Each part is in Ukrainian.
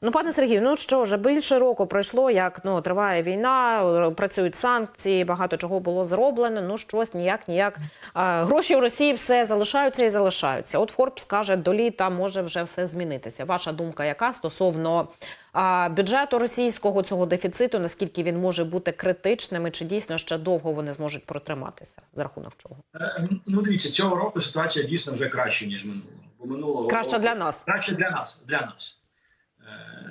Ну, пане Сергію, ну що вже більше року пройшло, як ну триває війна, працюють санкції, багато чого було зроблено. Ну щось ніяк, ніяк. А, гроші в Росії все залишаються і залишаються. От Форбс каже, до літа може вже все змінитися. Ваша думка, яка стосовно а, бюджету російського цього дефіциту? Наскільки він може бути критичним, і чи дійсно ще довго вони зможуть протриматися за рахунок чого? Е, Ну, дивіться, цього року ситуація дійсно вже краще ніж минулого. Бо минулого Краще року- для нас. краще для нас. Для нас.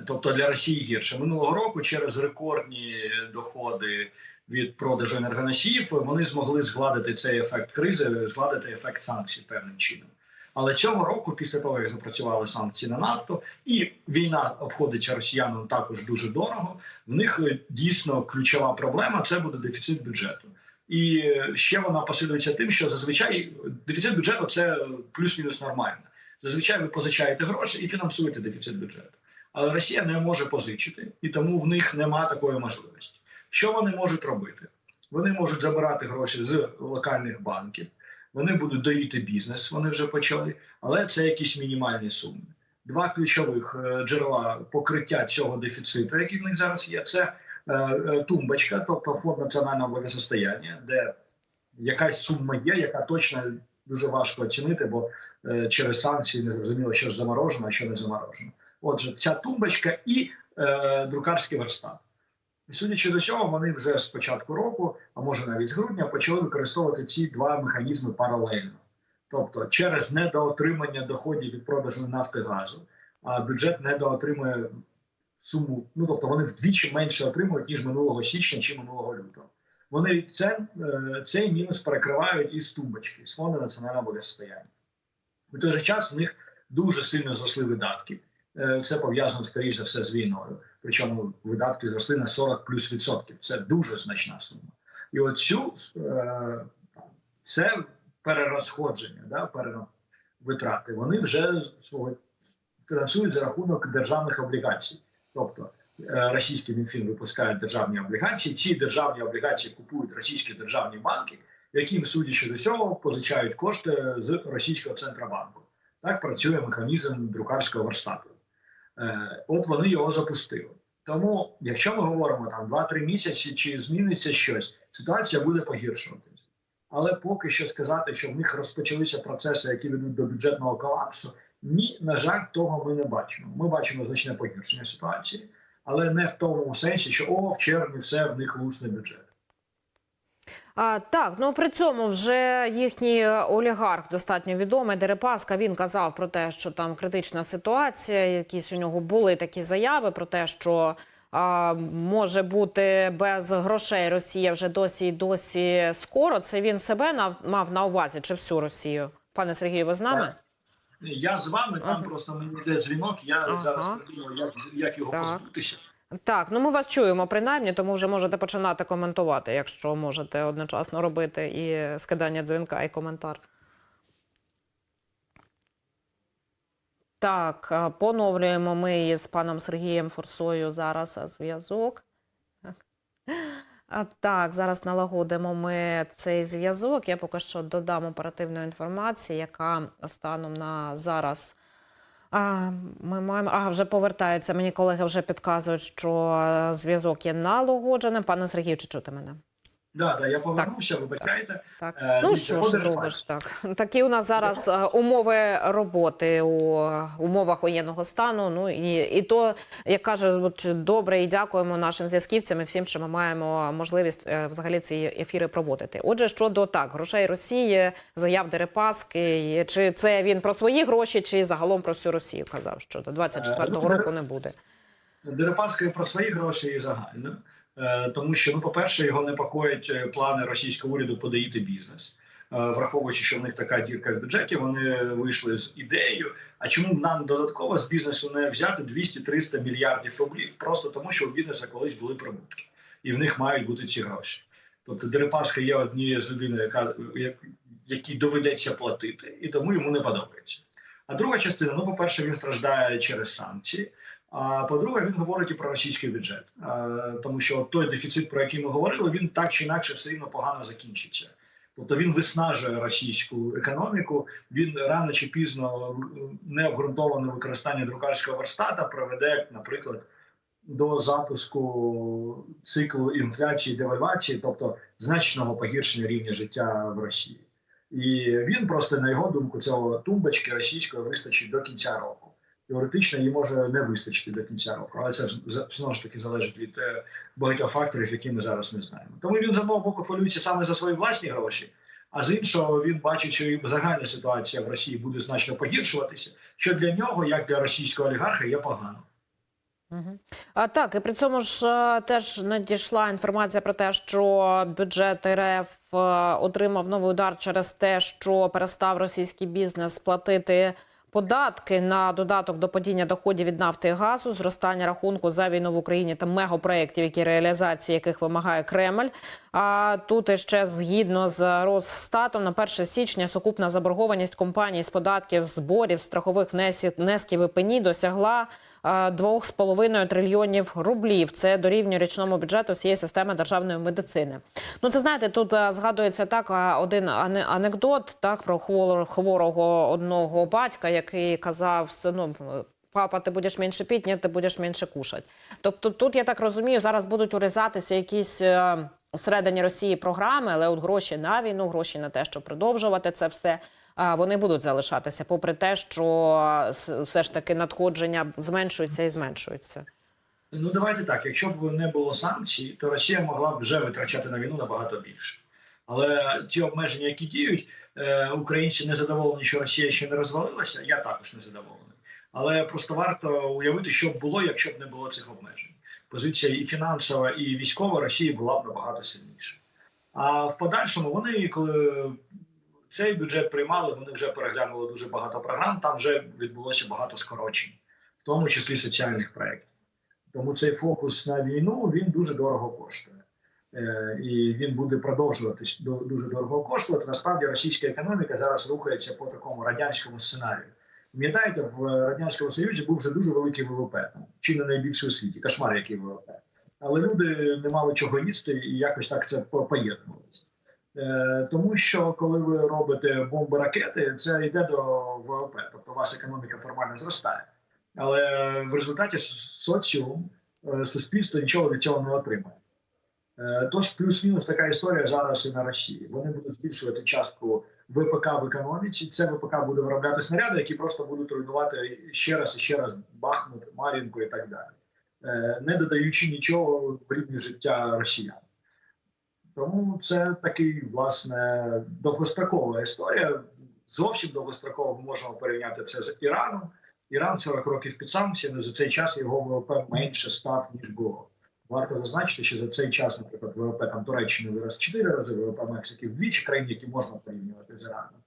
Тобто для Росії гірше минулого року через рекордні доходи від продажу енергоносіїв вони змогли згладити цей ефект кризи, згладити ефект санкцій певним чином. Але цього року, після того як запрацювали санкції на нафту, і війна обходиться росіянам також дуже дорого. В них дійсно ключова проблема це буде дефіцит бюджету. І ще вона посилюється тим, що зазвичай дефіцит бюджету це плюс-мінус нормально. Зазвичай ви позичаєте гроші і фінансуєте дефіцит бюджету. Але Росія не може позичити, і тому в них нема такої можливості. Що вони можуть робити? Вони можуть забирати гроші з локальних банків, вони будуть доїти бізнес, вони вже почали, але це якісь мінімальні суми. Два ключових е, джерела покриття цього дефіциту, який в них зараз є, це е, е, тумбочка, тобто фонд національного благосостояння, де якась сума є, яка точно дуже важко оцінити, бо через санкції не зрозуміло, що ж заморожено, а що не заморожено. Отже, ця тумбочка і е, друкарський верстат. І судячи з усього, вони вже з початку року, а може навіть з грудня, почали використовувати ці два механізми паралельно. Тобто, через недоотримання доходів від продажу нафти газу, а бюджет недоотримує суму. Ну тобто вони вдвічі менше отримують ніж минулого січня чи минулого лютого. Вони це, е, цей мінус перекривають із тумбочки, з фонду національного благосостояння. У той же час в них дуже сильно зросли видатки. Це пов'язано скоріше за все з війною. Причому видатки зросли на 40 плюс відсотків. Це дуже значна сума. І оцю е, це перерозходження, да, перевитрати, вони вже свого фінансують за рахунок державних облігацій. Тобто е, російський Мінфін випускає державні облігації. Ці державні облігації купують російські державні банки, яким, судячи з усього, позичають кошти з російського центробанку. Так працює механізм друкарського верстату. Е, От вони його запустили. Тому, якщо ми говоримо там 2-3 місяці, чи зміниться щось, ситуація буде погіршуватися. Але поки що сказати, що в них розпочалися процеси, які ведуть до бюджетного колапсу, ні, на жаль, того ми не бачимо. Ми бачимо значне погіршення ситуації, але не в тому сенсі, що о, в червні все в них лусне бюджет. А, так, ну при цьому вже їхній олігарх достатньо відомий Дерипаска. Він казав про те, що там критична ситуація. Якісь у нього були такі заяви про те, що а, може бути без грошей Росія вже досі і досі скоро. Це він себе нав, мав на увазі чи всю Росію? Пане Сергію, ви з нами? Так. Я з вами, там Ага. просто мені йде дзвінок, я Ага. зараз придумав, як, як його позбутися. Так, ну ми вас чуємо принаймні, тому вже можете починати коментувати, якщо можете одночасно робити і скидання дзвінка, і коментар. Так, поновлюємо ми з паном Сергієм Форсою зараз зв'язок. Так, зараз налагодимо ми цей зв'язок. Я поки що додам оперативної інформації, яка станом на зараз. А, ми маємо. А, вже повертається. Мені колеги вже підказують, що е, зв'язок є налагодженим. Пане Сергію, чи чути мене? Да, да, я повернувся, вибачайте. Так. Е, ну що ж зробиш так. Такі у нас зараз е, умови роботи у е, умовах воєнного стану. Ну і, і то, як каже, от добре, і дякуємо нашим зв'язківцям і всім, що ми маємо можливість е, взагалі ці ефіри проводити. Отже, щодо так, грошей Росії, заяв Дерипаски, чи це він про свої гроші, чи загалом про всю Росію казав, що до 24-го ну, року не буде. Дерипаска про свої гроші і загально. Е, Тому що, ну, по-перше, його непокоять е, плани російського уряду подоїти бізнес. Е, Враховуючи, що в них така дірка в бюджеті, вони вийшли з ідеєю. А чому нам додатково з бізнесу не взяти 200-300 мільярдів рублів, просто тому, що у бізнесу колись були прибутки, і в них мають бути ці гроші. Тобто Дерипаска є однією з людей, яка якій доведеться платити, і тому йому не подобається. А друга частина: ну, по-перше, він страждає через санкції. А по-друге, він говорить і про російський бюджет, тому що той дефіцит, про який ми говорили, він так чи інакше все рівно погано закінчиться. Тобто він виснажує російську економіку. Він рано чи пізно необґрунтоване використання друкарського верстата приведе, наприклад, до запуску циклу інфляції девальвації, тобто значного погіршення рівня життя в Росії. І він просто на його думку цього тумбочки російської вистачить до кінця року. Теоретично її може не вистачити до кінця року, але це знову ж таки залежить від е, багатьох факторів, які ми зараз не знаємо. Тому він з одного боку хвилюється саме за свої власні гроші, а з іншого він бачить, що загальна ситуація в Росії буде значно погіршуватися, що для нього, як для російського олігарха, є погано. А так, і при цьому ж е, теж надійшла інформація про те, що бюджет РФ е, отримав новий удар через те, що перестав російський бізнес платити податки на додаток до падіння доходів від нафти і газу, зростання рахунку за війну в Україні та мегапроєктів, які реалізації яких вимагає Кремль. А тут ще згідно з Росстатом на 1 січня сукупна заборгованість компаній з податків, зборів, страхових внесків і пені досягла 2,5 трильйонів рублів. Це дорівнює річному бюджету всієї системи державної медицини. Ну, це знаєте, тут е, згадується так е, один анекдот так про хвор- хворого одного батька, який казав ну, Папа, ти будеш менше пити, ні, ти будеш менше кушати. Тобто, тут я так розумію, зараз будуть урізатися якісь е, всередині Росії програми, але от гроші на війну, гроші на те, щоб продовжувати це все. Вони будуть залишатися, попри те, що все ж таки надходження зменшуються і зменшуються. Ну давайте так. Якщо б не було санкцій, то Росія могла б вже витрачати на війну набагато більше. Але ті обмеження, які діють, е, українці не задоволені, що Росія ще не розвалилася. Я також не задоволений. Але просто варто уявити, що б було, якщо б не було цих обмежень. Позиція і фінансова, і військова Росії була б набагато сильніша. А в подальшому вони, коли цей бюджет приймали, вони вже переглянули дуже багато програм. Там вже відбулося багато скорочень, в тому числі соціальних проєктів. Тому цей фокус на війну він дуже дорого коштує. Е, і він буде продовжуватись до- дуже дорого коштувати. Насправді російська економіка зараз рухається по такому радянському сценарію. Пам'ятаєте, в радянському союзі був вже дуже великий ВВП, чи не найбільший у світі, кошмар, який ВВП. Але люди не мали чого їсти і якось так це по- поєднувалося. Е, тому що коли ви робите бомби ракети, це йде до ВВП, тобто у вас економіка формально зростає. Але в результаті соціум, е, суспільство нічого від цього не отримає. Е, Тож плюс-мінус така історія зараз і на Росії. Вони будуть збільшувати частку ВПК в економіці. Це ВПК буде виробляти снаряди, які просто будуть руйнувати ще раз і ще раз Бахмут, Мар'їнку і так далі, не додаючи нічого в рівні життя росіян. Тому це такий власне довгострокова історія. Зовсім довгостроково можемо порівняти це з Іраном. Іран 40 років під санкціями. За цей час його ВВП менше став ніж було. Варто зазначити, що за цей час, наприклад, ВВП там Туреччини вирос 4 рази, ВВП Мексики вдвічі країн, які можна порівнювати з Іраном.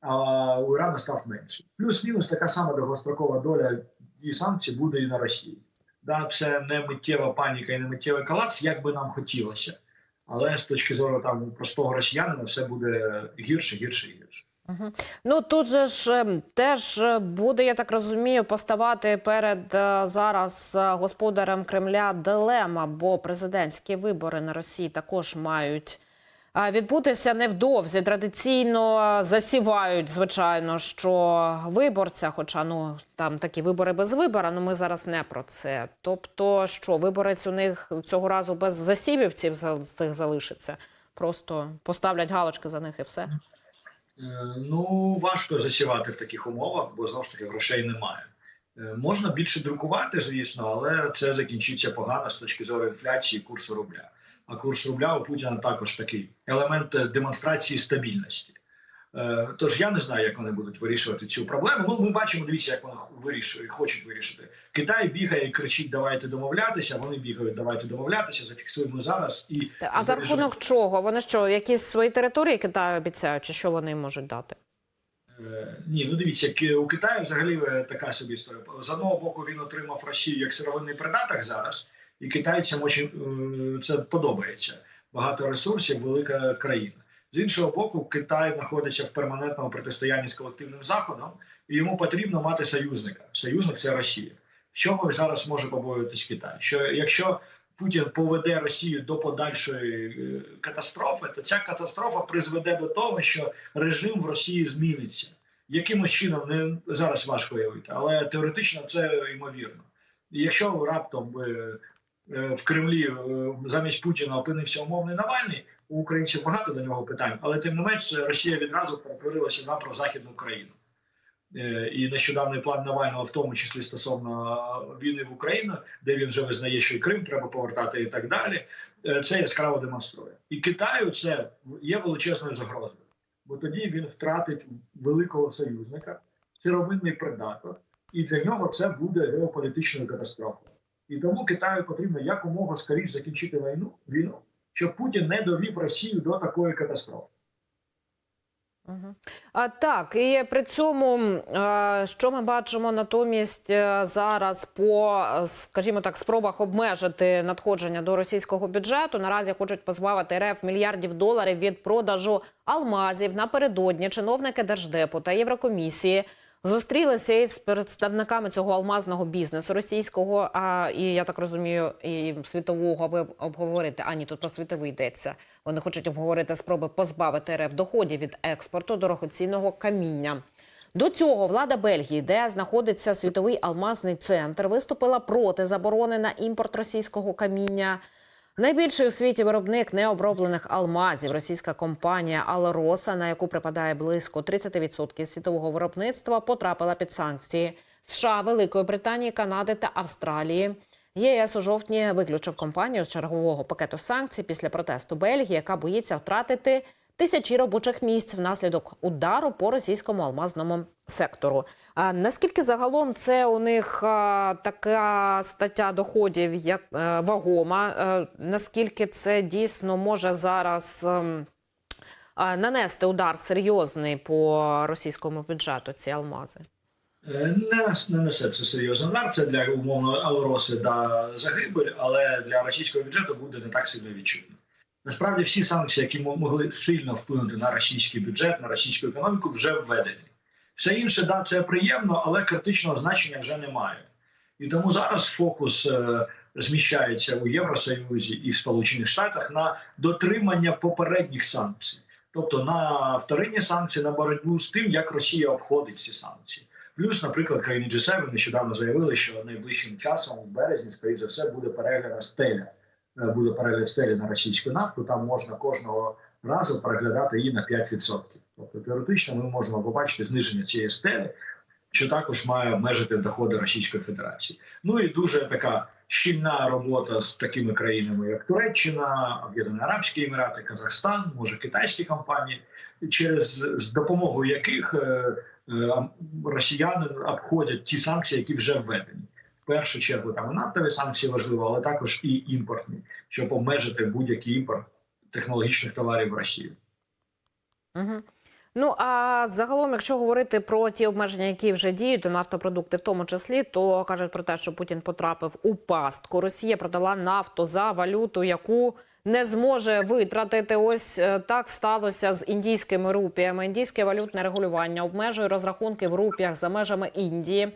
А у Ірана став менше. Плюс-мінус така сама довгострокова доля і санкцій буде і на Росії. Да, це не миттєва паніка і не миттєвий колапс, як би нам хотілося. Але з точки зору там простого росіянина все буде гірше, гірше і гірше. Угу. Ну тут же ж ем, теж е, буде, я так розумію, поставати перед е, зараз е, господарем Кремля дилема, бо президентські вибори на Росії також мають відбутися невдовзі. Традиційно засівають, звичайно, що виборця, хоча ну там такі вибори без вибора, ну ми зараз не про це. Тобто, що виборець у них цього разу без засівівців за- з цих залишиться, просто поставлять галочки за них і все. Е, Ну, важко засівати в таких умовах, бо знову ж таки грошей немає. Е, Можна більше друкувати, звісно, але це закінчиться погано з точки зору інфляції курсу рубля. А курс рубля у Путіна також такий елемент демонстрації стабільності. Е, Тож я не знаю, як вони будуть вирішувати цю проблему. Ну, ми бачимо, дивіться, як вони вирішують, хочуть вирішити. Китай бігає і кричить: давайте домовлятися. Вони бігають, давайте домовлятися. Зафіксуємо зараз і А за рахунок чого? Вони що, якісь свої території Китаю обіцяють, чи що вони можуть дати? Е, Ні, ну дивіться, у Китаї взагалі е, така собі історія. З одного боку він отримав Росію як сировинний придаток зараз, і китайцям е, це подобається. Багато ресурсів, велика країна. З іншого боку, Китай знаходиться в перманентному протистоянні з колективним заходом, і йому потрібно мати союзника. Союзник це Росія. Чого зараз може побоюватись Китай? Що якщо Путін поведе Росію до подальшої е, катастрофи, то ця катастрофа призведе до того, що режим в Росії зміниться. Якимось чином не зараз важко уявити, але теоретично це ймовірно. І якщо раптом е, в Кремлі е, замість Путіна опинився умовний Навальний, у українців багато до нього питань, але тим не менш Росія відразу перетворилася на прозахідну країну. Е, І нещодавний план Навального, в тому числі стосовно війни в Україну, де він вже визнає, що і Крим треба повертати, і так далі. е, Це яскраво демонструє. І Китаю це є величезною загрозою, бо тоді він втратить великого союзника, сировинний придаток, і для нього це буде геополітичною катастрофою. І тому Китаю потрібно якомога скоріше закінчити війну, війну, щоб Путін не довів Росію до такої катастрофи. А, так, і при цьому, що ми бачимо натомість е, зараз по, е, скажімо так, спробах обмежити надходження до російського бюджету. Наразі хочуть позбавити РФ мільярдів доларів від продажу алмазів. Напередодні чиновники Держдепу та Єврокомісії зустрілися із представниками цього алмазного бізнесу російського, а і я так розумію, і світового, аби обговорити. А ні, тут про світовий йдеться. Вони хочуть обговорити спроби позбавити РФ доходів від експорту дорогоцінного каміння. До цього влада Бельгії, де знаходиться світовий алмазний центр, виступила проти заборони на імпорт російського каміння. Найбільший у світі виробник необроблених алмазів, російська компанія Алроса, на яку припадає близько 30% світового виробництва, потрапила під санкції США, Великої Британії, Канади та Австралії. ЄС у жовтні виключив компанію з чергового пакету санкцій після протесту Бельгії, яка боїться втратити тисячі робочих місць внаслідок удару по російському алмазному сектору. А наскільки загалом це у них така стаття доходів, як е, вагома? Е, наскільки це дійсно може зараз ем, нанести удар серйозний по російському бюджету? Ці алмази? Е, Не, не несе це серйозний удар. Це для умовно Алроси да загибель, але для російського бюджету буде не так сильно відчутно. Насправді всі санкції, які мо- могли сильно вплинути на російський бюджет, на російську економіку, вже введені. Все інше, да, це приємно, але критичного значення вже немає. І тому зараз фокус е, зміщається у Євросоюзі і в Сполучених Штатах на дотримання попередніх санкцій, тобто на вторинні санкції, на боротьбу з тим, як Росія обходить ці санкції. Плюс, наприклад, країни G7 нещодавно заявили, що найближчим часом, в березні, скоріше за все, буде перегляд стеля. Е, Буде перегляд стелі на російську нафту. Там можна кожного разу переглядати її на 5%. Тобто теоретично ми можемо побачити зниження цієї стелі, що також має обмежити доходи Російської Федерації. Ну і дуже така щільна робота з такими країнами, як Туреччина, Об'єднані Арабські Емірати, Казахстан, може китайські компанії, через з допомогою яких е, е, росіяни обходять ті санкції, які вже введені. Першу чергу там і нафтові санкції важливо, але також і імпортні, щоб обмежити будь-який імпорт технологічних товарів в Росію. Угу. Ну а загалом, якщо говорити про ті обмеження, які вже діють, то нафтопродукти в тому числі, то кажуть про те, що Путін потрапив у пастку. Росія продала нафту за валюту, яку не зможе витратити. Ось е, так сталося з індійськими рупіями. Індійське валютне регулювання обмежує розрахунки в рупіях за межами Індії.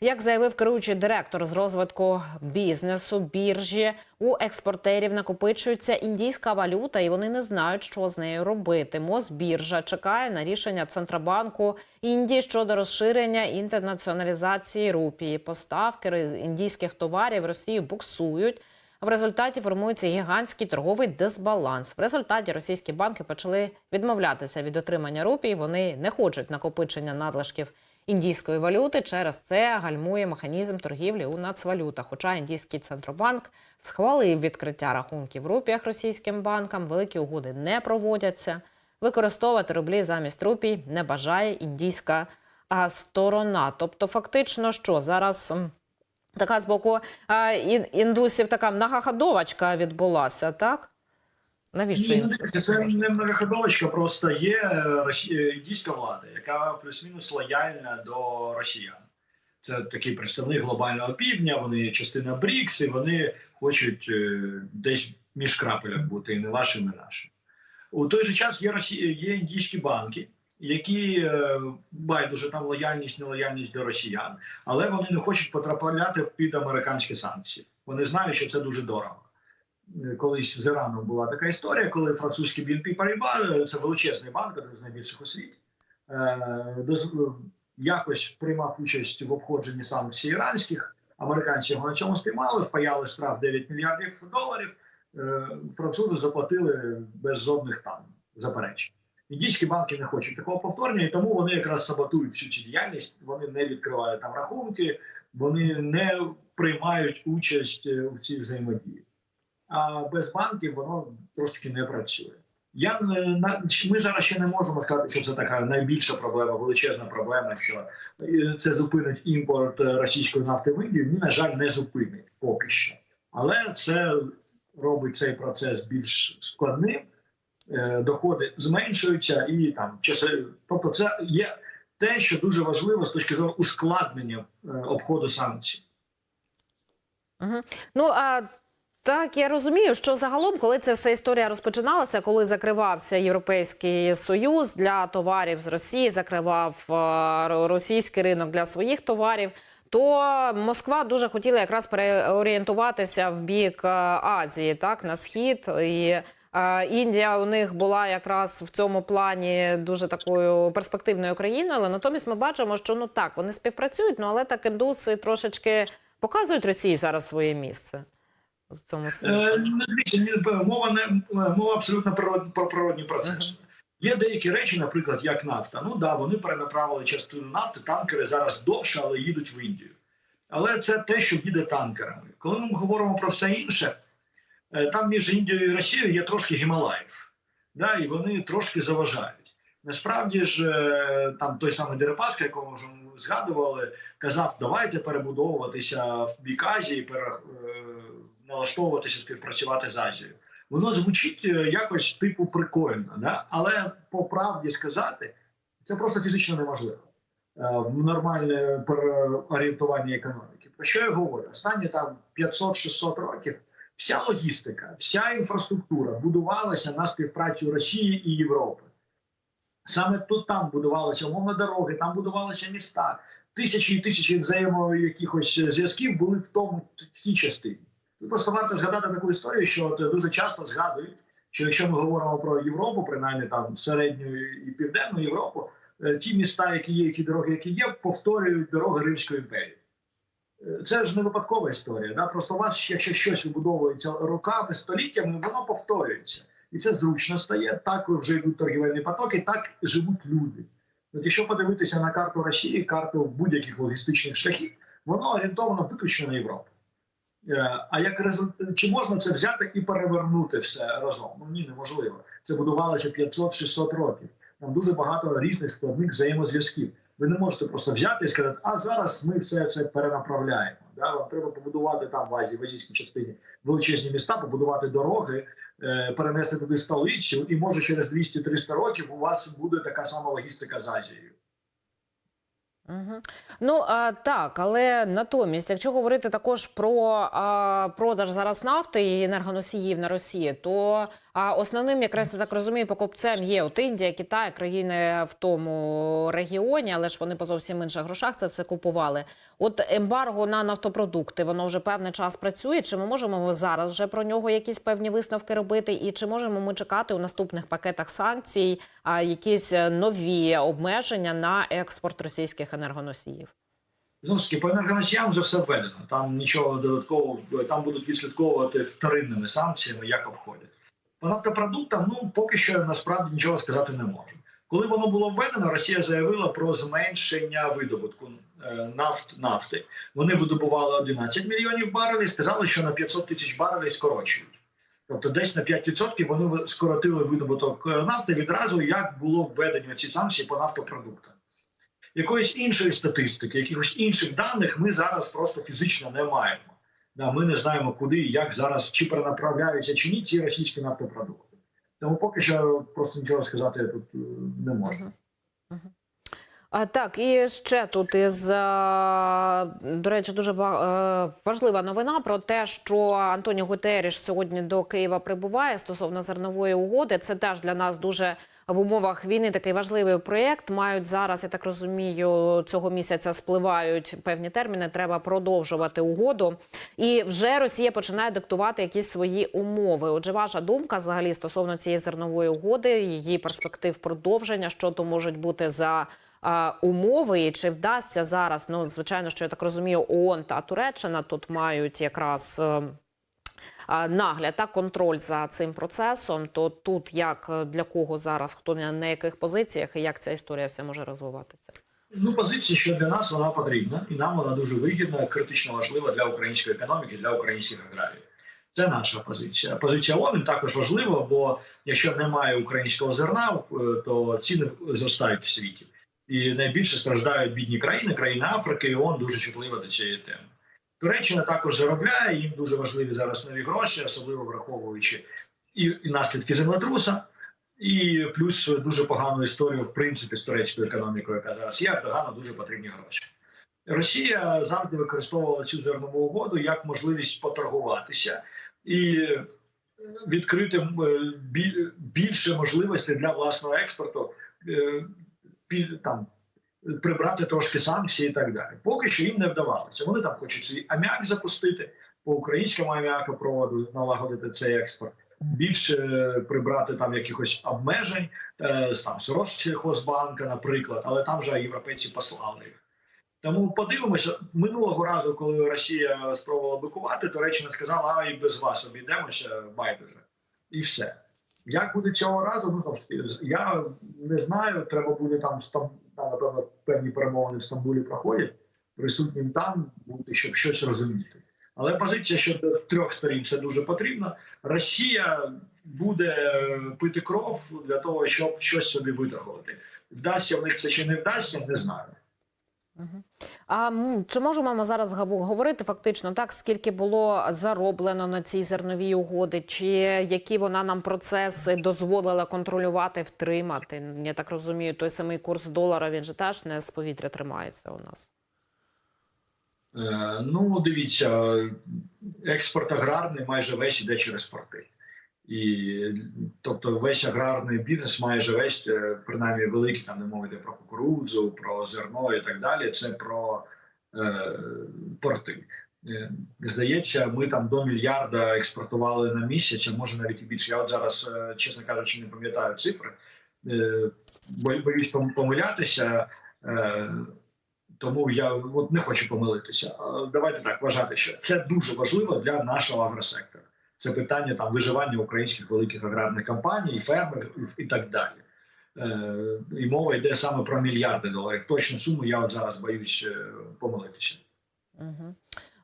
Як заявив керуючий директор з розвитку бізнесу біржі, у експортерів накопичується індійська валюта, і вони не знають, що з нею робити. Мосбіржа чекає на рішення Центробанку Індії щодо розширення інтернаціоналізації рупії. Поставки індійських товарів в Росію буксують. В результаті формується гігантський торговий дисбаланс. В результаті російські банки почали відмовлятися від отримання рупій. Вони не хочуть накопичення надлишків індійської валюти. Через це гальмує механізм торгівлі у нацвалютах. Хоча індійський центробанк схвалив відкриття рахунків в рупіях російським банкам, великі угоди не проводяться. Використовувати рублі замість рупій не бажає індійська сторона. Тобто, фактично, що зараз. Така з боку індусів така многоходовочка відбулася, так? Навіщо Ні, їм? ну, це не многоходовочка, просто є е, е, індійська влада, яка плюс-мінус лояльна до росіян. Це такий представник глобального півдня. Вони частина БРІКС, і вони хочуть е, десь між крапелях бути, і не вашим, і нашим. У той же час є Росі... є індійські банки, які байдуже там лояльність, нелояльність до росіян, але вони не хочуть потрапляти під американські санкції. Вони знають, що це дуже дорого. Е, Колись з Іраном була така історія, коли французький BNP Paribas, е, це величезний банк, один з найбільших у світі, е, якось приймав участь в обходженні санкцій іранських. Американці його на цьому спіймали, впаяли штраф 9 мільярдів доларів. Французи заплатили без жодних там заперечень. Індійські банки не хочуть такого повторення, і тому вони якраз саботують всю цю діяльність. Вони не відкривають там рахунки, вони не приймають участь в цій взаємодії. А без банків воно трошки не працює. Я ми зараз ще не можемо сказати, що це така найбільша проблема, величезна проблема, що е, це зупинить імпорт е, російської нафти в Індію. Ні, на жаль, не зупинить поки що. Але це робить цей процес більш складним. е, Доходи зменшуються і там часи. Тобто, це є те, що дуже важливо з точки зору ускладнення обходу санкцій. Угу. Ну а так я розумію, що загалом, коли ця вся історія розпочиналася, коли закривався Європейський Союз для товарів з Росії, закривав е, російський ринок для своїх товарів. То Москва дуже хотіла якраз переорієнтуватися в бік е, Азії, так на схід і. е, Індія у них була якраз в цьому плані дуже такою перспективною країною, але натомість ми бачимо, що ну так вони співпрацюють, ну але так індуси трошечки показують Росії зараз своє місце в цьому Е, світі. ну, мова не мова абсолютно про природні процеси. Є деякі речі, наприклад, як нафта. Ну да, вони перенаправили частину нафти, танкери зараз довше, але їдуть в Індію. Але це те, що їде танкерами. Коли ми говоримо про все інше, е, там між Індією і Росією є трошки Гімалаїв, да, і вони трошки заважають. Насправді ж, е, там той самий Дерипаска, якого ми вже згадували, казав, давайте перебудовуватися в бік Азії, пере, е, налаштовуватися, співпрацювати з Азією. Воно звучить е, якось типу прикольно, да? але по правді сказати, це просто фізично неможливо е, в нормальне переорієнтування економіки. Про що я говорю? Останні там 500-600 років вся логістика, вся інфраструктура будувалася на співпрацю Росії і Європи. Саме тут там будувалися умовно дороги, там будувалися міста. Тисячі і тисячі взаємо якихось зв'язків були в тому в тій частині. Тут просто варто згадати таку історію, що от дуже часто згадують, що якщо ми говоримо про Європу, принаймні там середню і південну Європу, е, ті міста, які є, ті дороги, які є, повторюють дороги Римської імперії. Е, Це ж не випадкова історія. Да? Просто у вас, якщо щось вибудовується роками, століттями, воно повторюється. І це зручно стає. Так вже йдуть торгівельні потоки, так живуть люди. От якщо подивитися на карту Росії, карту будь-яких логістичних шляхів, воно орієнтовано виключно на Європу. Е, А як результат, чи можна це взяти і перевернути все разом? Ну ні, неможливо. Це будувалося 500-600 років. Там дуже багато різних складних взаємозв'язків. Ви не можете просто взяти і сказати, а зараз ми все це перенаправляємо. Да? Вам треба побудувати там в Азії, в азійській частині величезні міста, побудувати дороги, е, перенести туди столицю, і може через 200-300 років у вас буде така сама логістика з Азією. Угу. Ну а, так, але натомість, якщо говорити також про а, продаж зараз нафти і енергоносіїв на Росії, то а, основним, якраз я так розумію, покупцем є от Індія, Китай, країни в тому регіоні, але ж вони по зовсім інших грошах це все купували. От ембарго на нафтопродукти, воно вже певний час працює. Чи ми можемо зараз вже про нього якісь певні висновки робити? І чи можемо ми чекати у наступних пакетах санкцій а, якісь е, нові обмеження на експорт російських енергоносіїв? Знову ж таки, по енергоносіям вже все введено. Там нічого додаткового, там будуть відслідковувати вторинними санкціями, як обходять. По нафтопродуктам, ну поки що насправді нічого сказати не можу. Коли воно було введено, Росія заявила про зменшення видобутку е, нафт, нафти. Вони видобували 11 мільйонів барелів, сказали, що на 500 тисяч барелів скорочують. Тобто десь на 5% вони скоротили видобуток е, нафти відразу, як було введені ці санкції по нафтопродуктам. Якоїсь іншої статистики, якихось інших даних ми зараз просто фізично не маємо. Ми не знаємо, куди і як зараз чи перенаправляються чи ні ці російські нафтопродукти. Тому поки що просто нічого сказати тут е, не можу. Так, і ще тут із а, до речі, дуже е, важлива новина про те, що Антоніо Гутеріш сьогодні до Києва прибуває стосовно зернової угоди. Це теж для нас дуже в умовах війни такий важливий проєкт. Мають зараз, я так розумію, цього місяця спливають певні терміни. Треба продовжувати угоду. І вже Росія починає диктувати якісь свої умови. Отже, ваша думка взагалі стосовно цієї зернової угоди, її перспектив продовження, що то можуть бути за умови, чи вдасться зараз? Ну, звичайно, що я так розумію, ООН та Туреччина тут мають якраз. е, Нагляд та контроль за цим процесом, то тут як е, для кого зараз, хто на яких позиціях і як ця історія вся може розвиватися? Ну, позиція, що для нас вона потрібна, і нам вона дуже вигідна, критично важлива для української економіки, для українських аграріїв. Це наша позиція. Позиція ООН також важлива, бо якщо немає українського зерна, е, то ціни зростають в світі. І найбільше страждають бідні країни, країни Африки, і ООН дуже чутлива до цієї теми. Туреччина також заробляє, їм дуже важливі зараз нові гроші, особливо враховуючи і, і наслідки землетруса, і плюс дуже погану історію, в принципі, з турецькою економікою, яка зараз є, Ердогану дуже потрібні гроші. Росія завжди використовувала цю зернову угоду як можливість поторгуватися і відкрити е, більше можливостей для власного експорту, е, там прибрати трошки санкції і так далі. Поки що їм не вдавалося. Вони там хочуть свій аміак запустити по українському аміакопроводу, налагодити цей експорт. Більше прибрати там якихось обмежень е, там з Россельхозбанка, наприклад, але там же європейці послали їх. Тому подивимося минулого разу, коли Росія спробувала бикувати, Туреччина сказала, а і без вас обійдемося байдуже, і все. Як буде цього разу? Ну я не знаю. Треба буде там там, напевно, певні перемовини в Стамбулі проходять. Присутнім там бути, щоб щось розуміти. Але позиція щодо трьох сторін це дуже потрібно. Росія буде пити кров для того, щоб щось собі виторгувати. Вдасться в них це чи не вдасться, не знаю. Мгм. А чи можемо ми зараз говорити фактично так, скільки було зароблено на цій зерновій угоди, чи які вона нам процеси дозволила контролювати, втримати? Я так розумію, той самий курс долара він же теж не з повітря тримається у нас. Е, Ну, дивіться, експорт аграрний майже весь іде через порти. І тобто весь аграрний бізнес майже весь, принаймні великий, там не йде про кукурудзу, про зерно і так далі. Це про е, порти. Е, Здається, ми там до мільярда експортували на місяць, а може навіть і більше. Я от зараз, е, чесно кажучи, не пам'ятаю цифри. Е, бо- Боюсь помилятися. Е, тому я от не хочу помилитися. Давайте так вважати, що це дуже важливо для нашого агросектора. Це питання там виживання українських великих аграрних компаній, фермерів і так далі. Е, і мова йде саме про мільярди доларів. Точну суму я от зараз боюсь е, помилитися. Угу.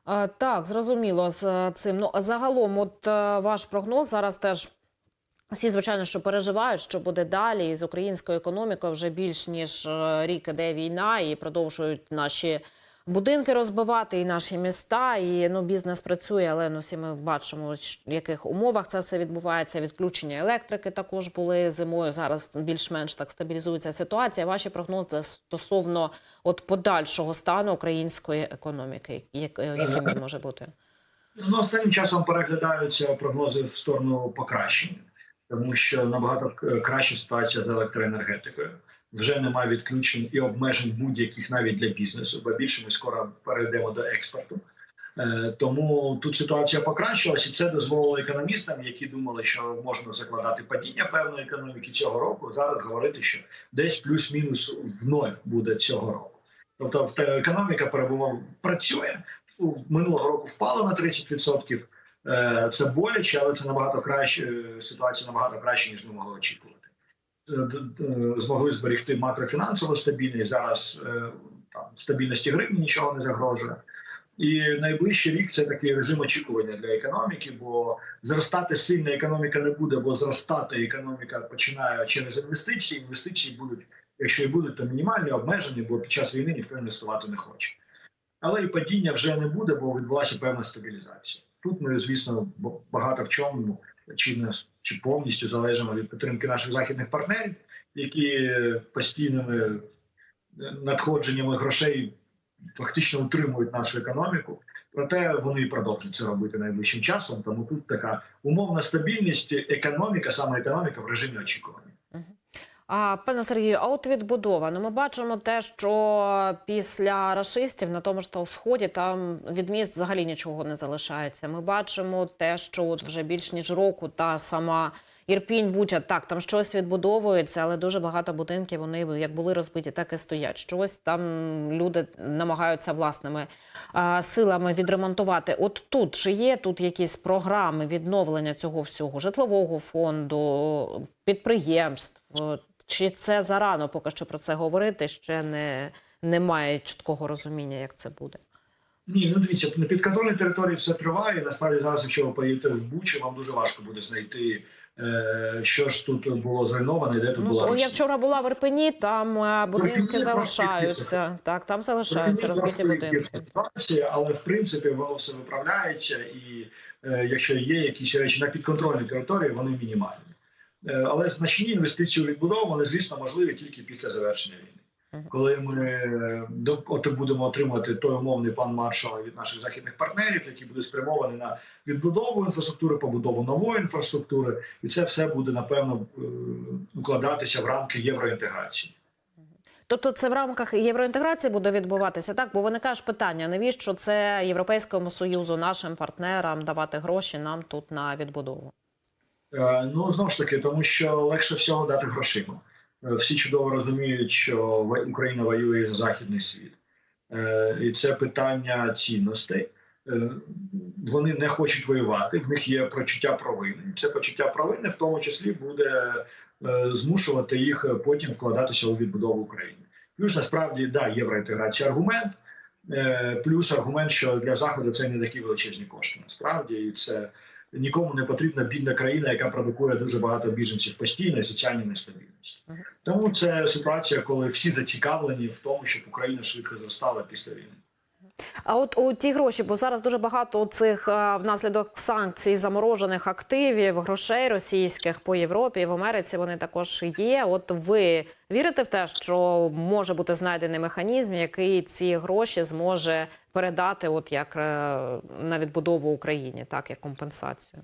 А, так, зрозуміло з е, цим. Ну, а загалом, от ваш прогноз зараз теж. Всі, звичайно, що переживають, що буде далі і з українською економікою вже більш ніж рік іде війна, і продовжують наші будинки розбивати, і наші міста. І ну, бізнес працює, але ну, всі ми бачимо, в яких умовах це все відбувається. Відключення електрики також були зимою. Зараз більш-менш так стабілізується ситуація. Ваші прогнози стосовно от подальшого стану української економіки, е, яким він може бути? Ну, останнім часом переглядаються прогнози в сторону покращення, тому що набагато к- краща ситуація з електроенергетикою. Вже немає відключень і обмежень будь-яких навіть для бізнесу, бо більше ми скоро перейдемо до експорту. Е, Тому тут ситуація покращилась, і це дозволило економістам, які думали, що можна закладати падіння певної економіки цього року. Зараз говорити, що десь плюс-мінус в ноль буде цього року. Тобто, економіка перебував працює минулого року впала на 30%. Е, Це боляче, але це набагато краще. е, Ситуація набагато краще, ніж ми могли очікувати. Е, д- Змогли зберегти макрофінансову стабільність. Зараз е, там стабільності гривні нічого не загрожує. І найближчий рік це такий режим очікування для економіки, бо зростати сильно економіка не буде, бо зростати економіка починає через інвестиції. Інвестиції будуть, якщо і будуть, то мінімальні обмежені, бо під час війни ніхто інвестувати не хоче. Але і падіння вже не буде, бо відбулася певна стабілізація. Тут ми, звісно, багато в чому чи не чи повністю залежимо від підтримки наших західних партнерів, які постійними надходженнями грошей фактично утримують нашу економіку. Проте вони і продовжують це робити найближчим часом. Тому тут така умовна стабільність, економіка, саме економіка в режимі очікування. А пане Сергію, а от відбудова. Ну, ми бачимо те, що після рашистів на тому ж та сході там від міст взагалі нічого не залишається. Ми бачимо те, що от вже більш ніж року та сама Ірпінь, Буча, так там щось відбудовується, але дуже багато будинків вони як були розбиті, так і стоять. Щось там люди намагаються власними а, силами відремонтувати. От тут чи є тут якісь програми відновлення цього всього житлового фонду, підприємств? Чи це зарано поки що про це говорити? Ще не немає чіткого розуміння, як це буде. Ні, ну дивіться, на підконтрольній території все триває. Насправді зараз, якщо ви поїдете в Бучу, вам дуже важко буде знайти, е, що ж тут було зруйновано, і де тут Ну, була я вчора була в Ірпені, там е, будинки залишаються. Так, там залишаються розбиті будинки. ситуація, але в принципі воно все виправляється, і е, якщо є якісь речі на підконтрольній території, вони мінімальні. Е, але значні інвестиції у відбудову, вони, звісно, можливі тільки після завершення війни. Коли ми е, от будемо отримувати той умовний план маршала від наших західних партнерів, який буде спрямований на відбудову інфраструктури, побудову нової інфраструктури, і це все буде напевно е, укладатися в рамки євроінтеграції. Тобто це в рамках євроінтеграції буде відбуватися, так? Бо виникає ж питання, навіщо це Європейському Союзу, нашим партнерам давати гроші нам тут на відбудову? Е, Ну знову ж таки, тому що легше всього дати грошима. Е, Всі чудово розуміють, що Україна воює за західний світ, Е, і це питання цінностей. Вони не хочуть воювати. В них є почуття провини. Це почуття провини, в тому числі, буде змушувати їх потім вкладатися у відбудову України. Плюс насправді да, євроінтеграція аргумент. Плюс аргумент, що для заходу це не такі величезні кошти. Насправді, і це нікому не потрібна бідна країна, яка продукує дуже багато біженців постійно і соціальні нестабільності. Тому це ситуація, коли всі зацікавлені в тому, щоб Україна швидко зростала після війни. А от у ті гроші, бо зараз дуже багато цих е, внаслідок санкцій заморожених активів, грошей російських по Європі в Америці вони також є. От ви вірите в те, що може бути знайдений механізм, який ці гроші зможе передати, от як е, на відбудову Україні, так як компенсацію?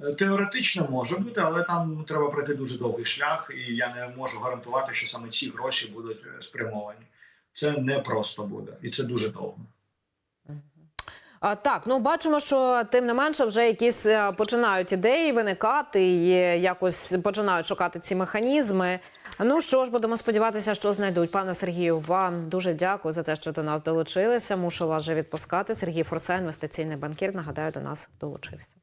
Е, Теоретично може бути, але там треба пройти дуже довгий шлях, і я не можу гарантувати, що саме ці гроші будуть спрямовані. Це не просто буде, і це дуже довго. Так, ну бачимо, що тим не менше вже якісь е, починають ідеї виникати і якось починають шукати ці механізми. Ну що ж, будемо сподіватися, що знайдуть. Пане Сергію, вам дуже дякую за те, що до нас долучилися. Мушу вас вже відпускати. Сергій Форса, інвестиційний банкір. Нагадаю, до нас долучився.